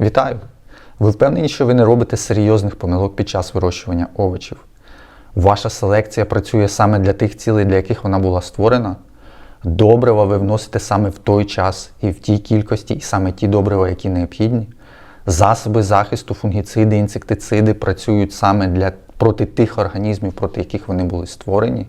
Вітаю! Ви впевнені, що ви не робите серйозних помилок під час вирощування овочів? Ваша селекція працює саме для тих цілей, для яких вона була створена? Добрива ви вносите саме в той час і в тій кількості, і саме ті добрива, які необхідні? Засоби захисту, фунгіциди, інсектициди працюють саме для, проти тих організмів, проти яких вони були створені?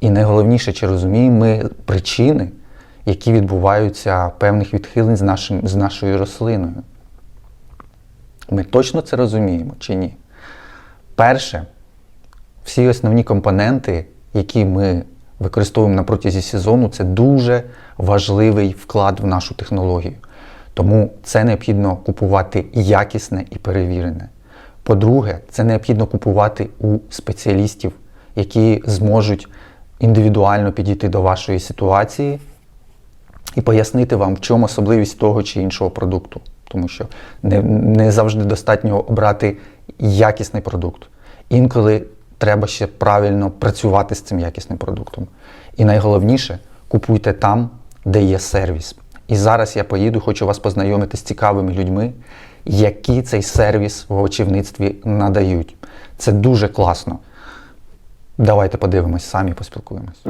І найголовніше, чи розуміємо ми причини, які відбуваються певних відхилень з, нашим, з нашою рослиною? Ми точно це розуміємо чи ні? Перше, всі основні компоненти, які ми використовуємо на протязі сезону, це дуже важливий вклад в нашу технологію. Тому це необхідно купувати якісне і перевірене. По-друге, це необхідно купувати у спеціалістів, які зможуть індивідуально підійти до вашої ситуації і пояснити вам, в чому особливість того чи іншого продукту. Тому що не, не завжди достатньо обрати якісний продукт. Інколи треба ще правильно працювати з цим якісним продуктом. І найголовніше, купуйте там, де є сервіс. І зараз я поїду, хочу вас познайомити з цікавими людьми, які цей сервіс в овочівництві надають. Це дуже класно. Давайте подивимось, самі поспілкуємось.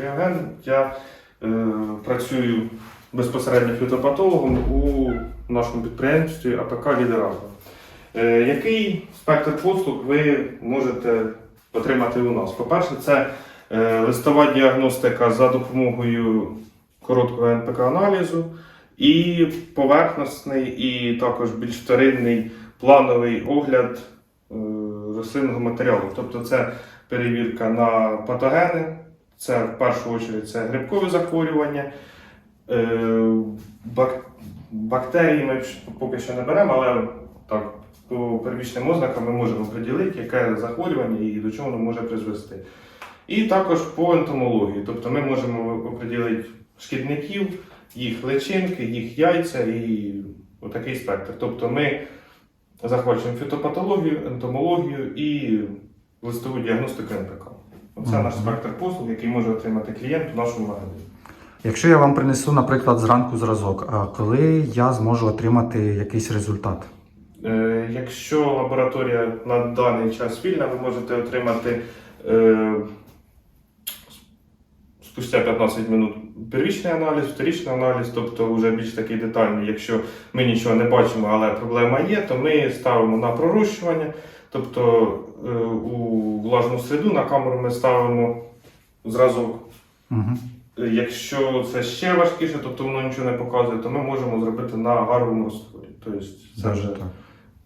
Євген. Я е, працюю безпосередньо фітопатологом у нашому підприємстві АПК Лідеразм. Е, який спектр послуг ви можете отримати у нас? По-перше, це е, листова діагностика за допомогою короткого НПК-аналізу і поверхностний, і також більш вторинний плановий огляд е, рослинного матеріалу. Тобто це перевірка на патогени, це в першу чергу це грибкові захворювання. Е, Бактерії ми поки що не беремо, але так, по первічним ознакам ми можемо приділити, яке захворювання і до чого воно може призвести. І також по ентомології, тобто ми можемо оприділити шкідників, їх личинки, їх яйця і отакий спектр. Тобто ми захвачуємо фітопатологію, ентомологію і листову діагностику НПК. Мгм. наш спектр послуг, який може отримати клієнт у нашому магазині. Якщо я вам принесу, наприклад, зранку зразок, а коли я зможу отримати якийсь результат? Е, якщо лабораторія на даний час вільна, ви можете отримати е, спустя 15 минут первічний аналіз, вторічний аналіз, тобто вже більш такий детальний. Якщо ми нічого не бачимо, але проблема є, то ми ставимо на пророщування. Тобто е, у влажну середу на камеру ми ставимо зразок. Угу. Якщо це ще важкіше, тобто воно нічого не показує, то ми можемо зробити на гаровому розтворі. Тобто це вже так.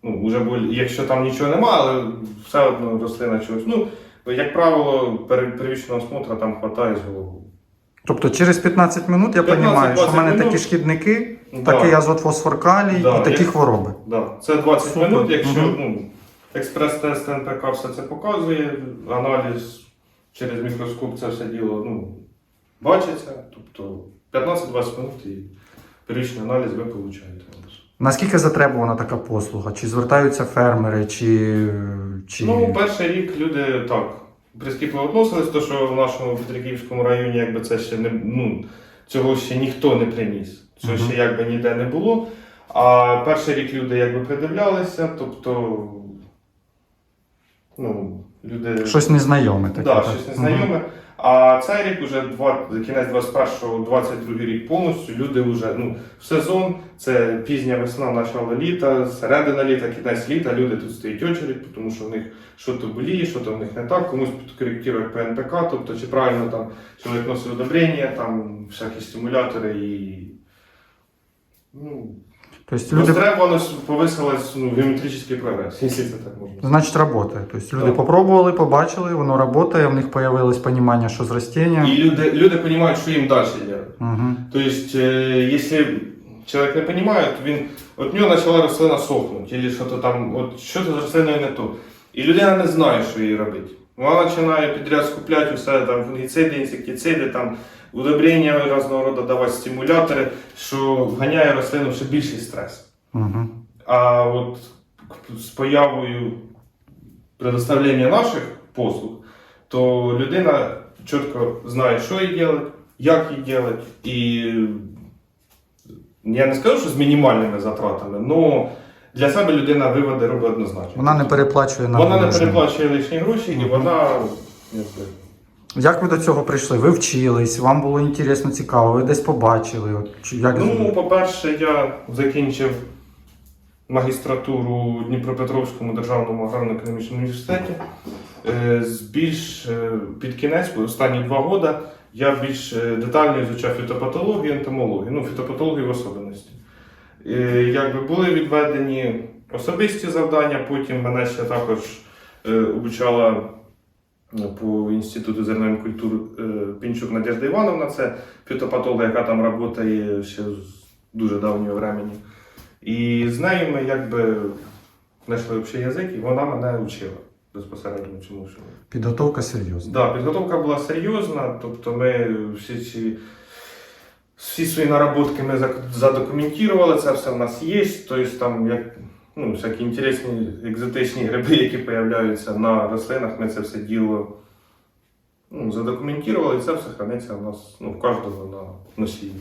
ну, вже боль- якщо там нічого немає, але все одно рослина чогось. Ну, як правило, первічного осмотру там хватає з головою. Тобто через 15 минут я розумію, що в мене минут. такі шкідники, Да. такий азот фосфор калій Да, і такі я- хвороби. Да. Це 20 Супер. минут, якщо ну, експрес-тест НПК все це показує, аналіз через мікроскоп це все діло ну, бачиться. Тобто 15-20 минут і первічний аналіз ви получаєте. Наскільки затребувана така послуга? Чи звертаються фермери, чи. чи... Ну, перший рік люди так прискіпливо відносились, то що в нашому Петриківському районі якби це ще не ну, цього ще ніхто не приніс. Цього Мгм. ще якби ніде не було. А перший рік люди якби придивлялися, тобто ну, люди. Щось незнайоме таке. Да, так? щось незнайоме. А цей рік уже два, кінець 21-го, 22 рік повністю люди вже ну, в сезон, це пізня весна, начало літа, середина літа, кінець літа, люди тут стоять очередь, тому що в них що то боліє, що то в них не так, комусь підкоректують по НПК, тобто чи правильно там чоловік носить удобрення, там всякі стимулятори і. Ну, Тобто люди, востребованість повисилась ну, геометричний прогрес, якщо це так можна. значить, працює. Тобто люди Так. попробували, побачили, воно працює, в них з'явилось розуміння, що з ростіння. І люди, люди розуміють, що їм далі робити. Угу. То есть, э, если человек не понимает, він, от нього почала рослина сохнути, або що-то там, от що то з рослиною не то. І людина не знає, що їй робити. Вона починає підряд скупляти усе там фунгіциди, інсектициди, там удобрення різного роду давати стимулятори, що вганяє рослину ще більший стрес. Угу. А от з появою предоставлення наших послуг, то людина чітко знає, що їй робити, як їй робити. І я не скажу, що з мінімальними затратами, але для себе людина виводи робить однозначно. Вона не переплачує на Вона не переплачує лишні гроші, і вона якби, Як ви до цього прийшли? Ви вчились, вам було інтересно, цікаво, ви десь побачили. От, чи- як... Ну, по-перше, я закінчив магістратуру в Дніпропетровському державному аграрно-економічному університеті. Е, з Більш е, під кінець, останні два роки, я більш е, детально ізучав фітопатологію і ентомологію, ну, фітопатологію в особливості. Е, Якби були відведені особисті завдання, потім мене ще також е, обучала по Інституту зернових культур е, Пінчук Надежда Івановна, це фітопатолог, яка там працює ще з дуже давнього времени. І з нею ми якби знайшли общий язик, і вона мене вчила безпосередньо чому що. Підготовка серйозна. Да, підготовка була серйозна, тобто ми всі ці. Всі свої наработки ми задокументували, це все в нас є. Тобто там як ну, всякі інтересні екзотичні гриби, які з'являються на рослинах, ми це все діло ну, задокументували, і це все храниться у нас ну, в кожного на носії.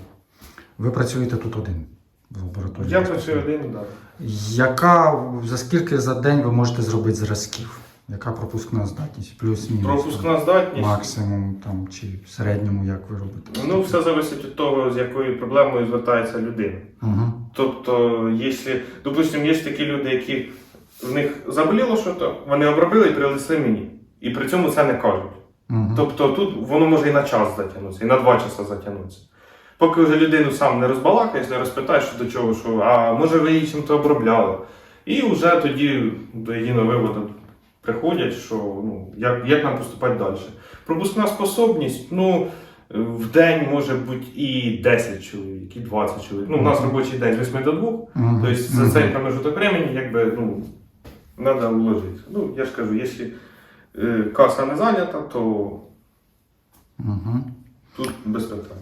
Ви працюєте тут один в лабораторії. Я працюю один, так. Да. Яка за скільки за день ви можете зробити зразків? Яка пропускна здатність? Плюс-мінус? Пропускна здатність. Максимум там чи в середньому, як ви робите? Ну, все залежить від того, з якою проблемою звертається людина. Угу. Тобто, якщо, допустимо, є такі люди, які в них заболіло щось, вони обробили і принесли мені. І при цьому це не кажуть. Угу. Тобто тут воно може і на час затягнутися, і на два часи затягнутися. Поки вже людину сам не розбалакаєш, не розпитаєш, що до чого, що, а може ви її чим-то обробляли. І вже тоді до єдиного виводу приходять, що ну, як, як нам поступати далі. Пропускна способність, ну, в день може бути і 10 чоловік, і 20 чоловік. Ну, у нас робочий день з 8 до 2. Угу. Тобто за цей промежуток времени якби, ну, треба вложити. Ну, я ж кажу, якщо е, каса не зайнята, то Угу. тут без питань.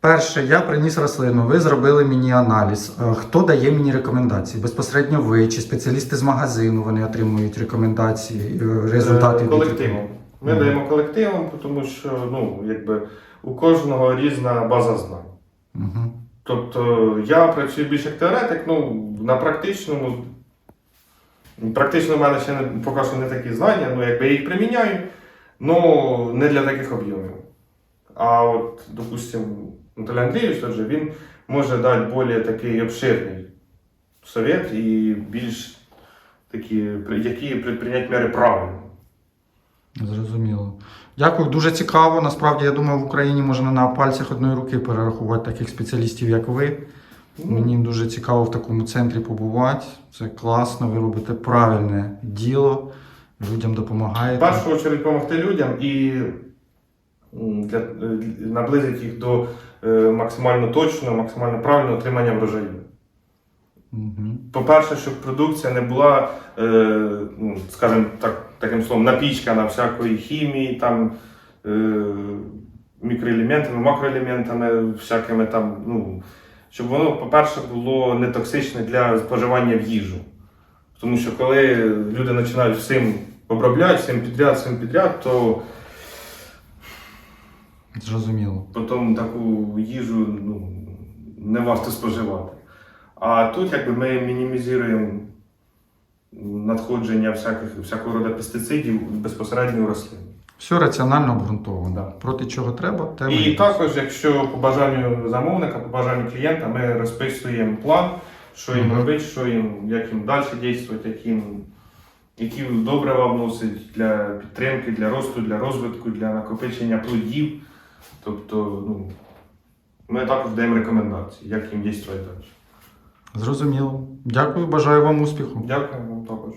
Перше, я приніс рослину, ви зробили мені аналіз. Е, Хто дає мені рекомендації? Безпосередньо ви чи спеціалісти з магазину вони отримують рекомендації, е, результати? Е, від колективом. Ми Мгм. даємо колективом, тому що ну, якби, у кожного різна база знань. Угу. Тобто я працюю більш як теоретик, ну, на практичному. Практично в мене ще не, поки що не такі знання, ну якби я їх приміняю, але не для таких об'ємів. А от, допустим, Анатолій Андрійович теж, він може дати більш такий обширний совет і більш такі, які предприйняти міри правильно. Зрозуміло. Дякую, дуже цікаво. Насправді, я думаю, в Україні можна на пальцях одної руки перерахувати таких спеціалістів, як ви. Мені дуже цікаво в такому центрі побувати. Це класно, ви робите правильне діло, людям В першу чергу допомогти людям і для, наблизити їх до е, максимально точного, максимально правильного отримання врожаю. По-перше, щоб продукція не була, е, ну, скажімо так, таким словом, напічкана всякої хімії, там, е, мікроелементами, макроелементами, всякими там, ну, щоб воно, по-перше, було не токсичне для споживання в їжу. Тому що коли люди починають всім обробляти, всім підряд, всім підряд, то Зрозуміло. потім таку їжу ну, не варто споживати. А тут якби ми мінімізуємо надходження всяких, всякого роду пестицидів безпосередньо в рослини. Все раціонально обґрунтовано. Да. Проти чого треба, те І також, якщо по бажанню замовника, по бажанню клієнта, ми розписуємо план, що їм Мгм. робити, що їм, як їм далі діяти, які, їм- які добрива вносить для підтримки, для росту, для розвитку, для накопичення плодів. Тобто, ну, ми також даємо рекомендації, як їм діяти далі. Зрозуміло. Дякую, бажаю вам успіху. Дякую вам також.